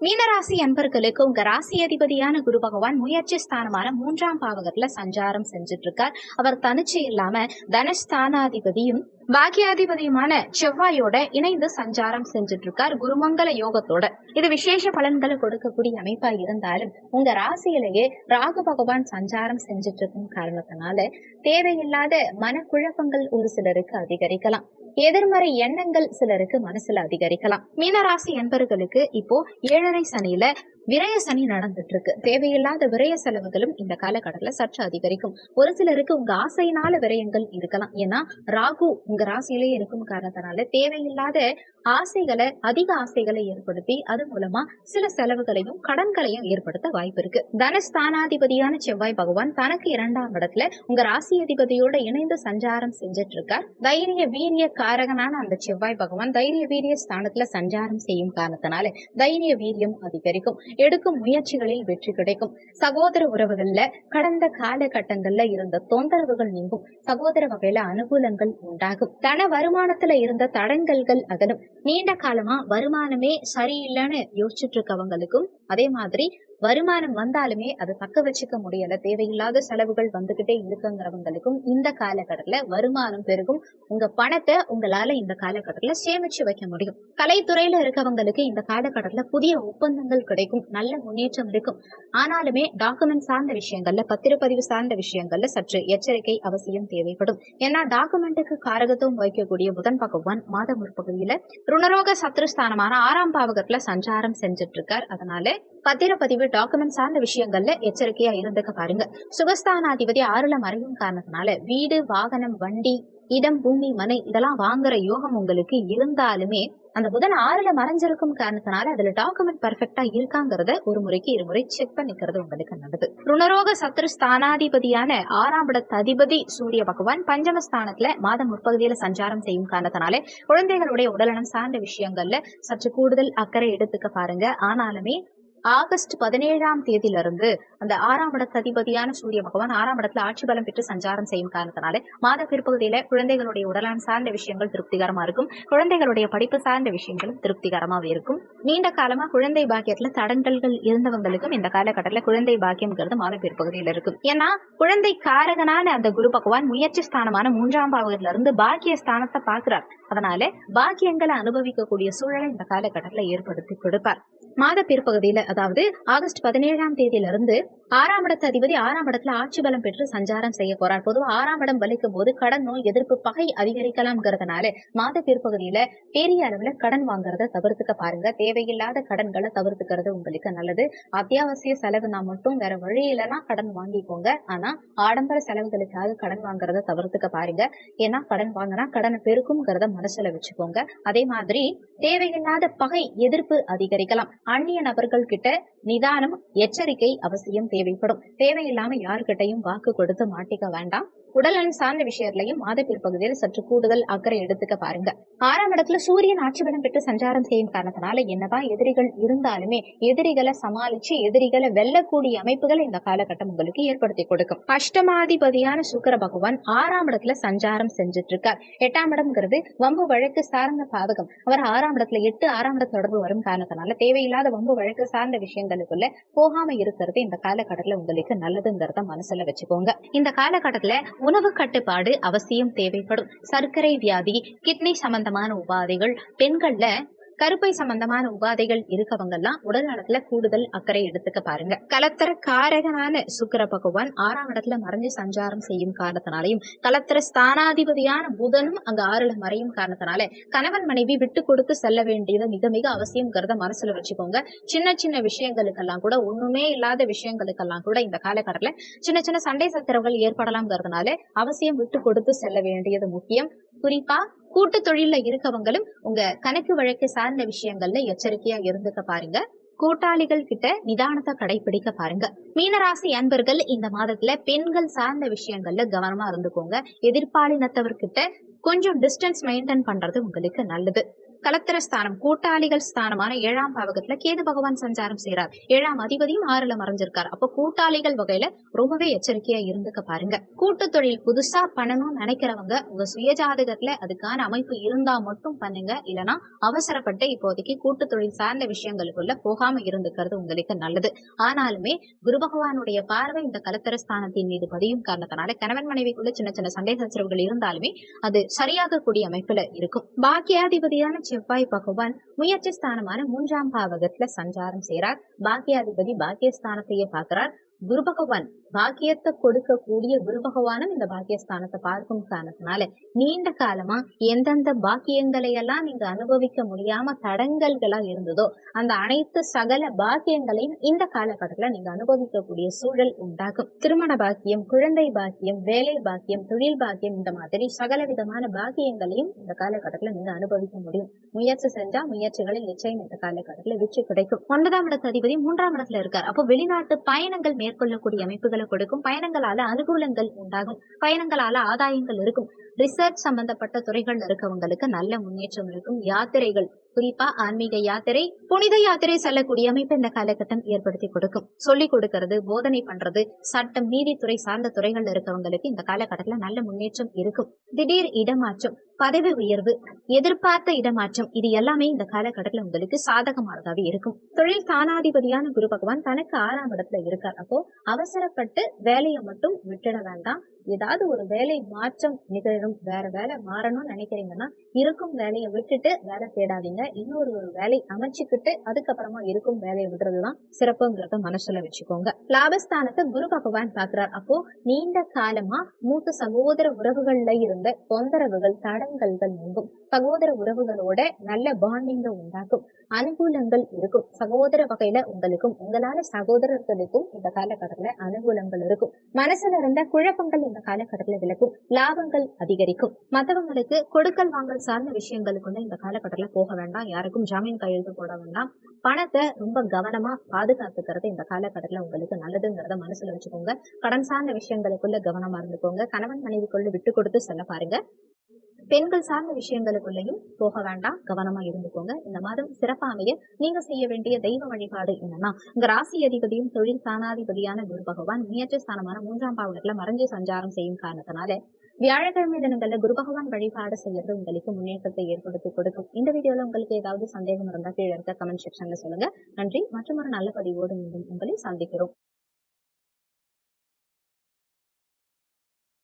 மீனராசி அன்பர்களுக்கு உங்க ராசி அதிபதியான குரு பகவான் முயற்சி ஸ்தானமான மூன்றாம் பாவகத்துல சஞ்சாரம் செஞ்சுட்டு இருக்கார் அவர் தனிச்சு இல்லாம தனஸ்தானாதிபதியும் பாக்கியாதிபதியுமான செவ்வாயோட இணைந்து சஞ்சாரம் செஞ்சுட்டு இருக்கார் குருமங்கல யோகத்தோட. இது விசேஷ பலன்களை கொடுக்கக்கூடிய அமைப்பா இருந்தாலும் உங்க ராசியிலேயே ராகு பகவான் சஞ்சாரம் செஞ்சுட்டு இருக்கும் காரணத்தினால தேவையில்லாத மனக்குழப்பங்கள் ஒரு சிலருக்கு அதிகரிக்கலாம். எதிர்மறை எண்ணங்கள் சிலருக்கு மனசுல அதிகரிக்கலாம். மீனராசி என்பர்களுக்கு இப்போ ஏழரை சனியில விரய சனி நடந்துட்டு இருக்கு தேவையில்லாத விரய செலவுகளும் இந்த காலகட்டத்துல சற்று அதிகரிக்கும். ஒரு சிலருக்கு உங்க ஆசையினால விரயங்கள் இருக்கலாம். ஏன்னா ராகு உங்க ராசியிலே இருக்கும் காரணத்தினால தேவையில்லாத ஆசைகளை அதிக ஆசைகளை ஏற்படுத்தி அது மூலமா சில செலவுகளையும் கடன்களையும் ஏற்படுத்த வாய்ப்பு இருக்கு. தனஸ்தானாதிபதியான செவ்வாய் பகவான் தனக்கு இரண்டாம் இடத்துல உங்க ராசி அதிபதியோட இணைந்து சஞ்சாரம் செஞ்சுட்டு இருக்கார் தைரிய வீரிய காரகனான அந்த செவ்வாய் பகவான் தைரிய வீரிய ஸ்தானத்துல சஞ்சாரம் செய்யும் காரணத்தினால தைரிய வீரியம் அதிகரிக்கும். எடுக்கும் முயற்சிகளில் வெற்றி கிடைக்கும். சகோதர உறவுகள்ல கடந்த காலகட்டங்கள்ல இருந்த தொந்தரவுகள் நீங்கும். சகோதர வகையில அனுகூலங்கள் உண்டாகும். தன வருமானத்துல இருந்த தடங்கல்கள் அகலும் நீண்ட காலமா வருமானமே சரியில்லைன்னு யோசிச்சுட்டு இருக்கவங்களுக்கும் அதே மாதிரி வருமானம் வந்தாலுமே அதை தக்க வச்சுக்க முடியல. தேவையில்லாத செலவுகள் வந்துகிட்டே இருக்குங்கிறவங்களுக்கும் இந்த காலகட்டத்துல வருமானம் பெருகும். உங்க பணத்தை உங்களால இந்த காலகட்டத்துல சேமிச்சு வைக்க முடியும். கலைத்துறையில இருக்கவங்களுக்கு இந்த காலகட்டத்துல புதிய ஒப்பந்தங்கள் கிடைக்கும். நல்ல முன்னேற்றம் இருக்கும். ஆனாலுமே டாக்குமெண்ட் சார்ந்த விஷயங்கள்ல பத்திரப்பதிவு சார்ந்த விஷயங்கள்ல சற்று எச்சரிக்கை அவசியம் தேவைப்படும். ஏன்னா டாக்குமெண்ட்டுக்கு காரகத்துவம் வைக்கக்கூடிய புதன் பகவான் மாத முற்பகுதியில ருணரோக சத்ருஸ்தானமான ஆறாம் பாவகத்துல சஞ்சாரம் செஞ்சுட்டு இருக்கார் அதனால பத்திரப்பதிவு டாக்குமெண்ட் சார்ந்த விஷயங்கள்ல எச்சரிக்கையா இருந்துக்க பாருங்க. சுகஸ்தானாதிபதி ஆறுல மறையும் காரணத்தினால வீடு வாகனம் வண்டி இடம் பூமி மனை இதெல்லாம் வாங்குற யோகம் உங்களுக்கு இருந்தாலுமே அந்த புதன் ஆறுல மறைஞ்சிருக்கும் காரணத்தினால அதுல டாக்குமெண்ட் பர்ஃபெக்டா இருக்காங்கிறத ஒரு முறைக்கு இருமுறை செக் பண்ணிக்கிறது உங்களுக்கு நல்லது. ருணரோக சத்ரு ஸ்தானாதிபதியான ஆறாம் இடத்து அதிபதி சூரிய பகவான் பஞ்சமஸ்தானத்துல மாதம் முற்பகுதியில சஞ்சாரம் செய்யும் காரணத்தினால குழந்தைகளுடைய உடல்நலம் சார்ந்த விஷயங்கள்ல சற்று கூடுதல் அக்கறை எடுத்துக்க பாருங்க. ஆனாலுமே ஆகஸ்ட் பதினேழாம் தேதியிலிருந்து அந்த ஆறாம் இடத்து அதிபதியான சூரிய பகவான் ஆறாம் இடத்துல ஆட்சி பலம் பெற்று சஞ்சாரம் செய்யும் காரணத்தினால மாத பிற்பகுதியில குழந்தைகளுடைய உடலான் சார்ந்த விஷயங்கள் திருப்திகரமா இருக்கும். குழந்தைகளுடைய படிப்பு சார்ந்த விஷயங்களும் திருப்திகரமாக இருக்கும். நீண்ட காலமா குழந்தை பாக்கியத்துல தடங்கல்கள் இருந்தவங்களுக்கும் இந்த காலகட்டத்தில் குழந்தை பாக்கியம்ங்கிறது மாத பிற்பகுதியில் இருக்கும் ஏன்னா குழந்தை காரகனான அந்த குரு பகவான் முயற்சி ஸ்தானமான மூன்றாம் பாவகத்துல இருந்து பாக்கிய ஸ்தானத்தை பாக்குறார் அதனால பாக்கியங்களை அனுபவிக்கக்கூடிய சூழலை இந்த காலகட்டத்துல ஏற்படுத்தி கொடுப்பார். மாத பிற்பகுதியில அதாவது ஆகஸ்ட் பதினேழாம் தேதியிலிருந்து ஆறாம் இடத்து அதிபதி ஆறாம் இடத்துல ஆட்சி பலம் பெற்று சஞ்சாரம் செய்ய போறார். பொதுவா ஆறாம் இடம் வலிக்கும் போது கடன் நோய் எதிர்ப்பு பகை அதிகரிக்கலாம்ங்கிறதுனால மாத பிற்பகுதியில பெரிய அளவுல கடன் வாங்குறத தவிர்த்துக்க பாருங்க. தேவையில்லாத கடன்களை தவிர்த்துக்கிறது உங்களுக்கு நல்லது. அத்தியாவசிய செலவுனா மட்டும் வேற வழி இல்லைன்னா கடன் வாங்கிக்கோங்க. ஆனா ஆடம்பர செலவுகளுக்காக கடன் வாங்குறத தவிர்த்துக்க பாருங்க. ஏன்னா கடன் வாங்கினா கடனை பெருக்கும்ங்கிறத மனசுல வச்சுக்கோங்க. அதே மாதிரி தேவையில்லாத பகை எதிர்ப்பு அதிகரிக்கலாம். அந்நிய நபர்கள் கிட்ட நிதானம் எச்சரிக்கை அவசியம் தேவைப்படும். தேவையில்லாம யாருக்கிட்டையும் வாக்கு கொடுத்து மாட்டிக்க வேண்டாம். உடல்நலம் சார்ந்த விஷயத்திலையும் மாத பிற்பகுதியில் சற்று கூடுதல் அக்கறை எடுத்துக்க பாருங்க. ஆறாம் இடத்துல சூரியன் ஆட்சி பலம் பெற்று சஞ்சாரம் செய்யும் காரணத்தினால என்னவா எதிரிகள் இருந்தாலுமே எதிரிகளை சமாளிச்சு எதிரிகளை வெல்லக்கூடிய அமைப்புகள் இந்த காலகட்டம் உங்களுக்கு ஏற்படுத்தி கொடுக்கும். அஷ்டமாதிபதியான சுக்கர பகவான் ஆறாம் இடத்துல சஞ்சாரம் செஞ்சுட்டு இருக்கார் எட்டாம் இடம்ங்கிறது வம்பு வழக்கு சார்ந்த பாதகம். அவர் ஆறாம் இடத்துல எட்டு ஆறாம் இட தொடர்பு வரும் காரணத்தினால தேவையில்லாத வம்பு வழக்கு சார்ந்த விஷயங்களுக்குள்ள போகாம இருக்கிறது இந்த காலகட்டத்துல உங்களுக்கு நல்லதுங்கிறத மனசுல வச்சுக்கோங்க. இந்த காலகட்டத்துல உணவு கட்டுப்பாடு அவசியம் தேவைப்படும். சர்க்கரை வியாதி கிட்னி சம்பந்தமான உபாதைகள் பெண்கள்ல கருப்பை சம்பந்தமான உபாதைகள் இருக்கவங்கெல்லாம் உடல் நலத்துல கூடுதல் அக்கறை எடுத்துக்க பாருங்க. கலத்தர காரகனான சுக்கர பகவான் ஆறாம் இடத்துல மறைஞ்சு சஞ்சாரம் செய்யும் காரணத்தினாலையும் கலத்தர ஸ்தானாதிபதியான புதனும் அங்க ஆறுல மறையும் காரணத்தினால கணவன் மனைவி விட்டு கொடுத்து செல்ல வேண்டியது மிக மிக அவசியம்ங்கிறத மனசுல வச்சுக்கோங்க. சின்ன சின்ன விஷயங்களுக்கெல்லாம் கூட ஒண்ணுமே இல்லாத விஷயங்களுக்கெல்லாம் கூட இந்த காலகட்டத்துல சின்ன சின்ன சண்டை சத்திரங்கள் ஏற்படலாம்ங்கிறதுனால அவசியம் விட்டு கொடுத்து செல்ல வேண்டியது முக்கியம். குறிப்பா கூட்டு தொழில இருக்கவங்களும் உங்க கணக்கு வழக்கு சார்ந்த விஷயங்கள்ல எச்சரிக்கையா இருந்துக்க பாருங்க. கூட்டாளிகள் கிட்ட நிதானத்தை கடைபிடிக்க பாருங்க. மீனராசி அன்பர்கள் இந்த மாதத்துல பெண்கள் சார்ந்த விஷயங்கள்ல கவனமா இருந்துக்கோங்க. எதிர்பாலினத்தவர்கிட்ட கொஞ்சம் டிஸ்டன்ஸ் மெயின்டைன் பண்றது உங்களுக்கு நல்லது. கலத்திர ஸ்தானம் கூட்டாளிகள் ஸ்தானமான ஏழாம் பாவகத்துல கேது பகவான் சஞ்சாரம் செய்யறார் ஏழாம் அதிபதியும் ஆறுல மறைஞ்சிருக்கார். அப்போ கூட்டாளிகள் வகையில ரொம்பவே எச்சரிக்கையா இருந்துக்க பாருங்க. கூட்டு தொழில் புதுசா பண்ணணும்னு நினைக்கிறவங்க உங்க சுயஜாதகத்துல அதுக்கான அமைப்பு இருந்தா மட்டும் பண்ணுங்க. இல்லனா அவசரப்பட்டு இப்போதைக்கு கூட்டு தொழில் சார்ந்த விஷயங்களுக்குள்ள போகாம இருந்துக்கிறது உங்களுக்கு நல்லது. ஆனாலுமே குரு பகவானுடைய பார்வை இந்த கலத்திர ஸ்தானத்தின் மீது பதியும் காரணத்தினால கணவன் மனைவிக்குள்ள சின்ன சின்ன சண்டை சச்சரவுகள் இருந்தாலுமே அது சரியாகக்கூடிய அமைப்புல இருக்கும். பாக்கியாதிபதியான செவ்வாய் பகவான் முயற்சி ஸ்தானமான மூன்றாம் பாவகத்துல சஞ்சாரம் செய்யறார் பாக்கியாதிபதி பாக்கியஸ்தானத்தையே பார்க்கிறார். குரு பகவான் பாக்கியத்தை கொடுக்கக்கூடிய குரு பகவானும் இந்த பாக்கியஸ்தானத்தை பார்க்கும் காரணத்தினால நீண்ட காலமா எந்தெந்த பாக்கியங்களை எல்லாம் நீங்க அனுபவிக்க முடியாம தடங்கல்களா இருந்ததோ அந்த அனைத்து சகல பாக்கியங்களையும் இந்த காலகட்டத்துல நீங்க அனுபவிக்கக்கூடிய சூழல் உண்டாகும். திருமண பாக்கியம் குழந்தை பாக்கியம் வேலை பாக்கியம் தொழில் பாக்கியம் இந்த மாதிரி சகல விதமான பாக்கியங்களையும் இந்த காலகட்டத்துல நீங்க அனுபவிக்க முடியும். முயற்சி செஞ்சா முயற்சிகளில் நிச்சயம் இந்த காலகட்டத்துல வெற்றி கிடைக்கும். ஒன்பதாம் இடத்து அதிபதி மூன்றாம் இடத்துல இருக்கார். அப்போ வெளிநாட்டு பயணங்கள் மேற்கொள்ளக்கூடிய அமைப்புகள் கொடுக்கும் பயணங்களால அனுகூலங்கள் உண்டாகும் பயணங்களால ஆதாயங்கள் இருக்கும் ரிசர்ச் சம்பந்தப்பட்ட துறைகள்ல இருக்கவங்களுக்கு நல்ல முன்னேற்றம் இருக்கும். யாத்திரைகள் குறிப்பா ஆன்மீக யாத்திரை புனித யாத்திரை செல்லக்கூடிய அமைப்பு இந்த காலகட்டம் ஏற்படுத்தி கொடுக்கும். சொல்லிக் கொடுக்கறது போதனை பண்றது சட்டம் நீதித்துறை சார்ந்த துறைகள்ல இருக்கவங்களுக்கு இந்த காலகட்டத்துல நல்ல முன்னேற்றம் இருக்கும். திடீர் இடமாற்றம் பதவி உயர்வு எதிர்பார்த்த இடமாற்றம் இது எல்லாமே இந்த காலகட்டத்துல உங்களுக்கு சாதகமானதாவே இருக்கும். தொழில் தானாதிபதியான குரு பகவான் தனக்கு ஆறாம் இடத்துல இருக்கார். அப்போ அவசரப்பட்டு வேலையை மட்டும் விட்டுட வேண்டாம். ஏதாவது ஒரு வேலை மாற்றம் நிகழும் வேற வேலை மாறணும்னு நினைக்கிறீங்கன்னா இருக்கும் வேலையை விட்டுட்டு வேலை தேடாதீங்க. இன்னொரு ஒரு வேலை அமைச்சுக்கிட்டு அதுக்கப்புறமா இருக்கும் வேலையை விடுறதுதான் சிறப்புங்கிறத மனசுல வச்சுக்கோங்க. லாபஸ்தானத்தை குரு பகவான் பாக்குறார் அப்போ நீண்ட காலமா மூத்த சகோதர உறவுகள்ல இருந்த தொந்தரவுகள் தடங்கல்கள் நீங்கும். சகோதர உறவுகளோட நல்ல பாண்டிங்க உண்டாக்கும். அனுகூலங்கள் இருக்கும். சகோதர வகையில உங்களுக்கும் உங்களால சகோதரர்களுக்கும் இந்த காலகட்டத்துல அனுகூலங்கள் இருக்கும். மனசுல இருந்த குழப்பங்கள் இந்த காலகட்டத்துல விளக்கும் லாபங்கள் அதிகரிக்கும். மத்தவங்களுக்கு கொடுக்கல் வாங்கல் சார்ந்த விஷயங்களுக்குள்ள இந்த காலகட்டத்துல போக வேண்டாம். யாருக்கும் ஜாமீன் கையெழுத்து போட வேண்டாம். பணத்தை ரொம்ப கவனமா பாதுகாத்துக்கிறது இந்த காலகட்டத்துல உங்களுக்கு நல்லதுங்கிறத மனசுல வச்சுக்கோங்க. கடன் சார்ந்த விஷயங்களுக்குள்ள கவனமா இருந்துக்கோங்க. கணவன் மனைவிக்குள்ள விட்டு கொடுத்து செல்ல பாருங்க. பெண்கள் சார்ந்த விஷயங்களுக்குள்ளேயும் போக வேண்டாம். கவனமா இருந்துக்கோங்க. இந்த மாதம் சிறப்பா அமைய நீங்க செய்ய வேண்டிய தெய்வ வழிபாடு என்னன்னா இங்க ராசி அதிபதியும் தொழில் சாணாதிபதியான குரு பகவான் முயற்சி ஸ்தானமான மூன்றாம் பாவகத்துல மறைஞ்சு சஞ்சாரம் செய்யும் காரணத்தினால வியாழக்கிழமை தினங்கள்ல குரு பகவான் வழிபாடு செய்யறது உங்களுக்கு முன்னேற்றத்தை ஏற்படுத்தி கொடுக்கும். இந்த வீடியோல உங்களுக்கு ஏதாவது சந்தேகம் இருந்தா கீழே இருக்க கமெண்ட் செக்ஷன்ல சொல்லுங்க. நன்றி. மற்றும் ஒரு நல்ல பதிவோடு மீண்டும் உங்களை சந்திக்கிறோம்.